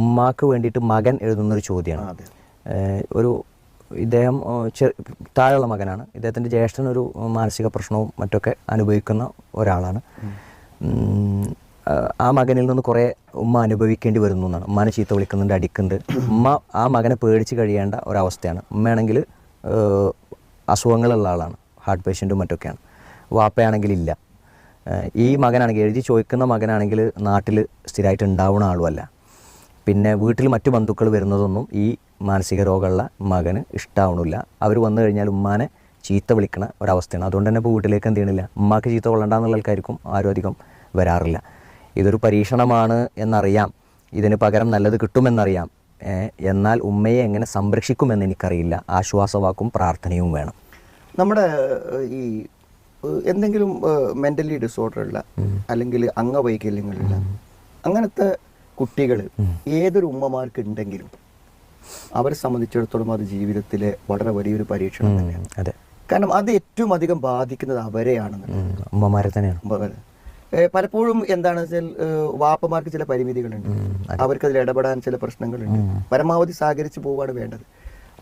ഉമ്മാക്ക് വേണ്ടിയിട്ട് മകൻ എഴുതുന്ന ഒരു ചോദ്യമാണ് ഒരു ഇദ്ദേഹം താഴെയുള്ള മകനാണ്. ഇദ്ദേഹത്തിന്റെ ജ്യേഷ്ഠൻ ഒരു മാനസിക പ്രശ്നവും മറ്റൊക്കെ അനുഭവിക്കുന്ന ഒരാളാണ്. ആ, മകനിൽ നിന്ന് കുറേ ഉമ്മ അനുഭവിക്കേണ്ടി വരുന്നു എന്നാണ്. ഉമ്മാനെ ചീത്ത വിളിക്കുന്നുണ്ട് അടിക്കുന്നുണ്ട്. ഉമ്മ ആ മകനെ പേടിച്ച് കഴിയേണ്ട ഒരവസ്ഥയാണ്. ഉമ്മയാണെങ്കിൽ അസുഖങ്ങളുള്ള ആളാണ്. ഹാർട്ട് പേഷ്യന്റും മറ്റൊക്കെയാണ്. വാപ്പയാണെങ്കിൽ ഇല്ല. ഈ മകനാണെങ്കിൽ എഴുതി ചോദിക്കുന്ന മകനാണെങ്കിൽ നാട്ടിൽ സ്ഥിരമായിട്ട് ഉണ്ടാവുന്ന ആളുമല്ല. പിന്നെ വീട്ടിൽ മറ്റു ബന്ധുക്കൾ വരുന്നതൊന്നും ഈ മാനസിക രോഗമുള്ള മകന് ഇഷ്ടാവണില്ല. അവർ വന്നു കഴിഞ്ഞാൽ ഉമ്മാനെ ചീത്ത വിളിക്കണ ഒരവസ്ഥയാണ്. അതുകൊണ്ട് തന്നെ ഇപ്പോൾ വീട്ടിലേക്ക് എന്ത് ചെയ്യണില്ല? ഉമ്മാക്ക് ചീത്ത കൊള്ളണ്ടെന്നുള്ള ആൾക്കാർക്കും ആരും അധികം വരാറില്ല. ഇതൊരു പരീക്ഷണമാണ് എന്നറിയാം. ഇതിന് പകരം നല്ലത് കിട്ടുമെന്നറിയാം. എന്നാൽ ഉമ്മയെ എങ്ങനെ സംരക്ഷിക്കുമെന്ന് എനിക്കറിയില്ല. ആശ്വാസവാക്കും പ്രാർത്ഥനയും വേണം. നമ്മുടെ ഈ എന്തെങ്കിലും മെന്റലി ഡിസോർഡറുള്ള അല്ലെങ്കിൽ അംഗവൈകല്യങ്ങളുള്ള അങ്ങനത്തെ കുട്ടികൾ ഏതൊരു ഉമ്മമാർക്ക് ഉണ്ടെങ്കിലും അവരെ സംബന്ധിച്ചിടത്തോളം അത് ജീവിതത്തിലെ വളരെ വലിയൊരു പരീക്ഷണം തന്നെയാണ്. അതെ. കാരണം അത് ഏറ്റവും അധികം ബാധിക്കുന്നത് അവരെയാണെന്ന് ഉം, ഉമ്മമാരെ തന്നെയാണ്. പലപ്പോഴും എന്താണെന്ന് വെച്ചാൽ വാപ്പമാർക്ക് ചില പരിമിതികളുണ്ട്. അവർക്ക് അതിൽ ഇടപെടാൻ ചില പ്രശ്നങ്ങളുണ്ട്. പരമാവധി സഹകരിച്ച് പോവുകയാണ് വേണ്ടത്.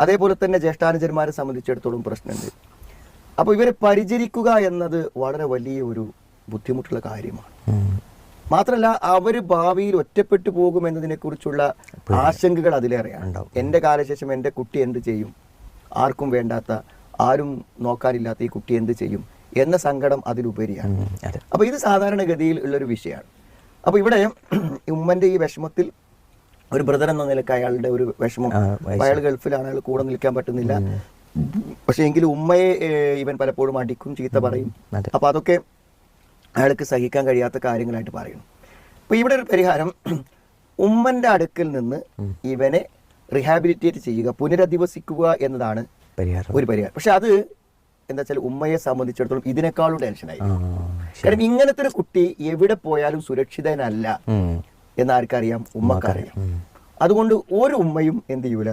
അതേപോലെ തന്നെ ജ്യേഷ്ഠാനുജന്മാരെ സംബന്ധിച്ചിടത്തോളം പ്രശ്നമുണ്ട്. അപ്പോൾ ഇവരെ പരിചരിക്കുക എന്നത് വളരെ വലിയ ഒരു ബുദ്ധിമുട്ടുള്ള കാര്യമാണ്. മാത്രമല്ല അവർ ഭാവിയിൽ ഒറ്റപ്പെട്ടു പോകും എന്നതിനെക്കുറിച്ചുള്ള ആശങ്കകൾ അതിലേറെയാണ്. എന്റെ കാലശേഷം എന്റെ കുട്ടി എന്ത് ചെയ്യും? ആർക്കും വേണ്ടാത്ത ആരും നോക്കാനില്ലാത്ത ഈ കുട്ടി എന്ത് ചെയ്യും? എന്ന സങ്കടം അതിലുപരിയാണ്. അപ്പൊ അതെ. അപ്പോൾ ഇത് സാധാരണഗതിയിൽ ഉള്ളൊരു വിഷയമാണ്. അപ്പോൾ ഇവിടെ ഉമ്മന്റെ ഉമ്മന്റെ ഈ വിഷമത്തിൽ ഒരു ബ്രദർ എന്ന നിലയ്ക്ക് അയാളുടെ ഒരു വിഷമം. അയാൾ ഗൾഫിലാണ് അയാൾ കൂടെ നിൽക്കാൻ പറ്റുന്നില്ല. പക്ഷേ എങ്കിലും ഉമ്മയെ ഇവൻ പലപ്പോഴും അടിക്കും ചീത്ത പറയും. അപ്പൊ അപ്പോൾ അതൊക്കെ അയാൾക്ക് സഹിക്കാൻ കഴിയാത്ത കാര്യങ്ങളായിട്ട് പറയുന്നു. അപ്പോൾ ഇവിടെ ഒരു പരിഹാരം. ഉമ്മന്റെ അടുക്കിൽ നിന്ന് ഇവനെ റിഹാബിലിറ്റേറ്റ് ചെയ്യുക പുനരധിവസിക്കുക എന്നതാണ് പരിഹാരം. ഒരു പരിഹാരം. പക്ഷെ അത് എന്താ വെച്ചാൽ ഉമ്മയെ സംബന്ധിച്ചിടത്തോളം ഇതിനേക്കാളും ടെൻഷനായി കാരണം ഇങ്ങനത്തെ ഒരു കുട്ടി എവിടെ പോയാലും സുരക്ഷിതനല്ല എന്നാർക്കറിയാം ഉമ്മക്കറിയാം. അതുകൊണ്ട് ഒരു ഉമ്മയും എന്ത് ചെയ്യൂല?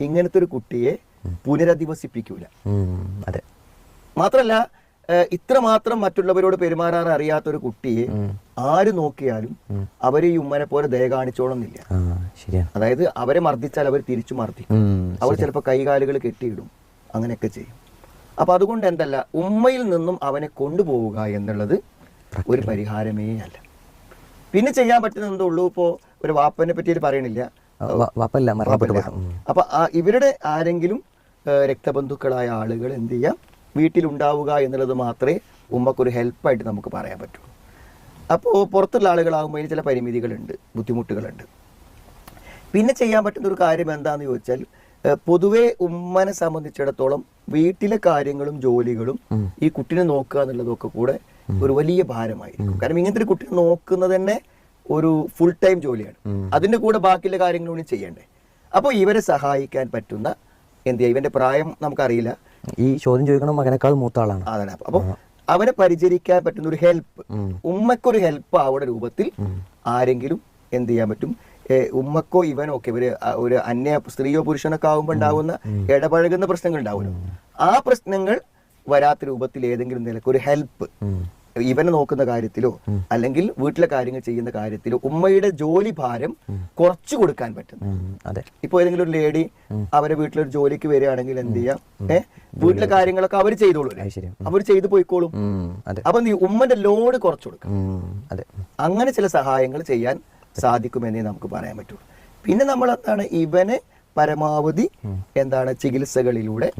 ഇങ്ങനത്തെ ഒരു കുട്ടിയെ പുനരധിവസിപ്പിക്കൂല. അതെ. മാത്രല്ല ഇത്രമാത്രം മറ്റുള്ളവരോട് പെരുമാറാൻ അറിയാത്ത ഒരു കുട്ടിയെ ആര് നോക്കിയാലും അവർ ഈ ഉമ്മനെ പോലെ ദയ കാണിച്ചോളുന്നില്ല. അതായത് അവരെ മർദ്ദിച്ചാൽ അവർ തിരിച്ചു മർദ്ദിക്കും. അവർ ചിലപ്പോൾ കൈകാലുകൾ കെട്ടിയിടും. അങ്ങനെയൊക്കെ ചെയ്യും. അപ്പൊ അതുകൊണ്ട് എന്തല്ല ഉമ്മയിൽ നിന്നും അവനെ കൊണ്ടുപോവുക എന്നുള്ളത് ഒരു പരിഹാരമേ അല്ല. പിന്നെ ചെയ്യാൻ പറ്റുന്ന എന്തേ ഉള്ളൂ ഇപ്പോ ഒരു വാപ്പനെ പറ്റി പറയണില്ല. വാപ്പല്ല. അപ്പൊ ഇവരുടെ ആരെങ്കിലും രക്തബന്ധുക്കളായ ആളുകൾ എന്ത് ചെയ്യാം? വീട്ടിലുണ്ടാവുക എന്നുള്ളത് മാത്രമേ ഉമ്മക്കൊരു ഹെൽപ്പായിട്ട് നമുക്ക് പറയാൻ പറ്റുള്ളൂ അപ്പോൾ പുറത്തുള്ള ആളുകളാകുമ്പോൾ അതിന് ചില പരിമിതികളുണ്ട് ബുദ്ധിമുട്ടുകളുണ്ട്. പിന്നെ ചെയ്യാൻ പറ്റുന്ന ഒരു കാര്യം എന്താണെന്ന് ചോദിച്ചാൽ പൊതുവേ ഉമ്മനെ സംബന്ധിച്ചിടത്തോളം വീട്ടിലെ കാര്യങ്ങളും ജോലികളും ഈ കുട്ടിനെ നോക്കുക എന്നുള്ളതൊക്കെ കൂടെ ഒരു വലിയ ഭാരമായിരിക്കും. കാരണം ഇങ്ങനത്തെ ഒരു കുട്ടിനെ നോക്കുന്നത് തന്നെ ഒരു ഫുൾ ടൈം ജോലിയാണ്. അതിന്റെ കൂടെ ബാക്കിയുള്ള കാര്യങ്ങളും ചെയ്യേണ്ടേ? അപ്പോൾ ഇവരെ സഹായിക്കാൻ പറ്റുന്ന എന്ത് ചെയ്യാ? ഇവന്റെ പ്രായം നമുക്കറിയില്ല. ഈ ചോദ്യം ചോദിക്കണം മകനേക്കാൾ മൂത്ത ആളാണ് അതാണ്. അപ്പൊ അവനെ പരിചരിക്കാൻ പറ്റുന്ന ഒരു ഹെൽപ്പ് ഉമ്മക്കൊരു ഹെൽപ്പ് ആവുന്ന രൂപത്തിൽ ആരെങ്കിലും എന്ത് ചെയ്യാൻ പറ്റും? ഉമ്മക്കോ ഇവനോ ഒക്കെ ഇവർ ഒരു അന്യ സ്ത്രീയോ പുരുഷനൊക്കെ ആകുമ്പോൾ ഉണ്ടാവുന്ന ഇടപഴകുന്ന പ്രശ്നങ്ങൾ ഉണ്ടാവുമല്ലോ. ആ പ്രശ്നങ്ങൾ വരാത്ത രൂപത്തിൽ ഏതെങ്കിലും നിലയ്ക്ക് ഒരു ഹെൽപ്പ്. ഇവനെ നോക്കുന്ന കാര്യത്തിലോ അല്ലെങ്കിൽ വീട്ടിലെ കാര്യങ്ങൾ ചെയ്യുന്ന കാര്യത്തിലോ ഉമ്മയുടെ ജോലി ഭാരം കുറച്ചു കൊടുക്കാൻ പറ്റും അതെ. ഇപ്പൊ ഏതെങ്കിലും ഒരു ലേഡി അവരെ വീട്ടിലൊരു ജോലിക്ക് വരികയാണെങ്കിൽ എന്ത് ചെയ്യാം? ഏഹ് വീട്ടിലെ കാര്യങ്ങളൊക്കെ അവർ ചെയ്തോളൂ. അവർ ചെയ്തു പോയിക്കോളും. അപ്പൊ നീ ഉമ്മന്റെ ലോഡ് കുറച്ചു കൊടുക്കും. അതെ. അങ്ങനെ ചില സഹായങ്ങൾ ചെയ്യാൻ സാധിക്കുമെന്നേ നമുക്ക് പറയാൻ പറ്റുള്ളൂ. പിന്നെ നമ്മൾ എന്താണ് ഇവനെ പരമാവധി എന്താണ് ചികിത്സകളിലൂടെ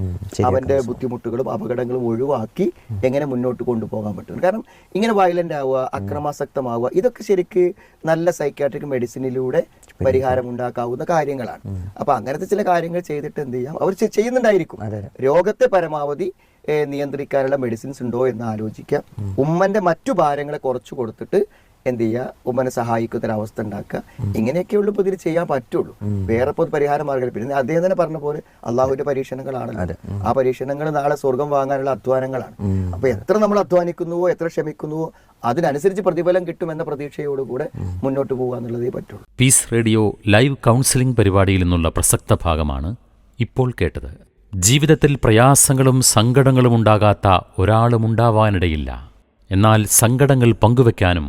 അവന്റെ ബുദ്ധിമുട്ടുകളും അപകടങ്ങളും ഒഴിവാക്കി എങ്ങനെ മുന്നോട്ട് കൊണ്ടുപോകാൻ പറ്റും. കാരണം ഇങ്ങനെ വയലന്റ് ആവുക അക്രമാസക്തമാവുക ഇതൊക്കെ ശരിക്ക് നല്ല സൈക്കാട്രിക് മെഡിസിനിലൂടെ പരിഹാരം ഉണ്ടാക്കാവുന്ന കാര്യങ്ങളാണ്. അപ്പൊ അങ്ങനത്തെ ചില കാര്യങ്ങൾ ചെയ്തിട്ട് എന്ത് ചെയ്യാം? അവർ ചെയ്യുന്നുണ്ടായിരിക്കും. രോഗത്തെ പരമാവധി നിയന്ത്രിക്കാനുള്ള മെഡിസിൻസ് ഉണ്ടോ എന്ന് ആലോചിക്കാം. ഉമ്മന്റെ മറ്റു ഭാരങ്ങളെ കുറച്ചു കൊടുത്തിട്ട് എന്ത് ചെയ്യുക? ഉമ്മനെ സഹായിക്കുന്ന ഒരു അവസ്ഥ ഉണ്ടാക്കുക ഇങ്ങനെയൊക്കെയുള്ളൂ ഇപ്പോൾ ഇതിൽ ചെയ്യാൻ പറ്റുള്ളൂ. വേറെ ഇപ്പോൾ പരിഹാര മാർഗം പിന്നെ അദ്ദേഹം തന്നെ പറഞ്ഞ പോലെ അള്ളാഹുവിന്റെ പരീക്ഷണങ്ങളാണ് ആ പരീക്ഷണങ്ങൾ നാളെ സ്വർഗം വാങ്ങാനുള്ള അധ്വാനങ്ങളാണ്. അപ്പൊ എത്ര നമ്മൾ അധ്വാനിക്കുന്നുവോ എത്ര ക്ഷമിക്കുന്നുവോ അതിനനുസരിച്ച് പ്രതിഫലം കിട്ടുമെന്ന പ്രതീക്ഷയോടുകൂടെ മുന്നോട്ട് പോകുക എന്നുള്ളതേ പറ്റുള്ളൂ. പീസ് റേഡിയോ ലൈവ് കൗൺസിലിംഗ് പരിപാടിയിൽ നിന്നുള്ള പ്രസക്ത ഭാഗമാണ് ഇപ്പോൾ കേട്ടത്. ജീവിതത്തിൽ പ്രയാസങ്ങളും സങ്കടങ്ങളും ഉണ്ടാകാത്ത ഒരാളുമുണ്ടാവാനിടയില്ല എന്നാൽ സങ്കടങ്ങൾ പങ്കുവെക്കാനും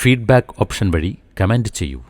ഫീഡ്ബാക്ക് ഓപ്ഷൻ വഴി കമന്റ് ചെയ്യൂ.